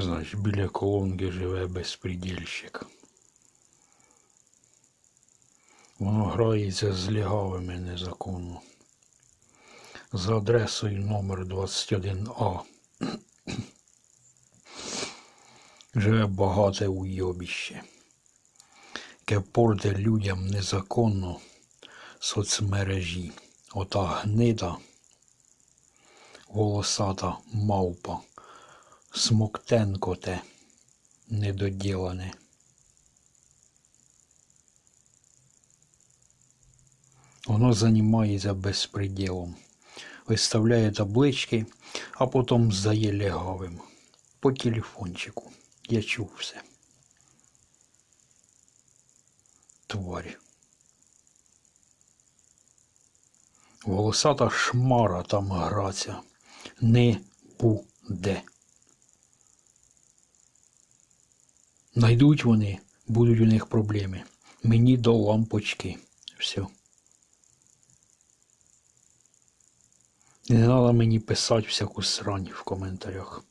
Значить, біля колонки живе безпредельщик. Воно грається з лягавими незаконно. За адресою номер 21А. Живе багате уйобіще, яке порте людям незаконно соцмережі. Ота гнида, волосата мавпа, смоктенко те недоділене. Воно займається безпреділом. Виставляє таблички, а потім здає лягавим. По телефончику. Я чув все. Тварь. Волосата шмара там граться. Не буде. Найдуть вони, будуть у них проблеми. Мені до лампочки. Все. Не треба мені писати всяку срань в коментарях.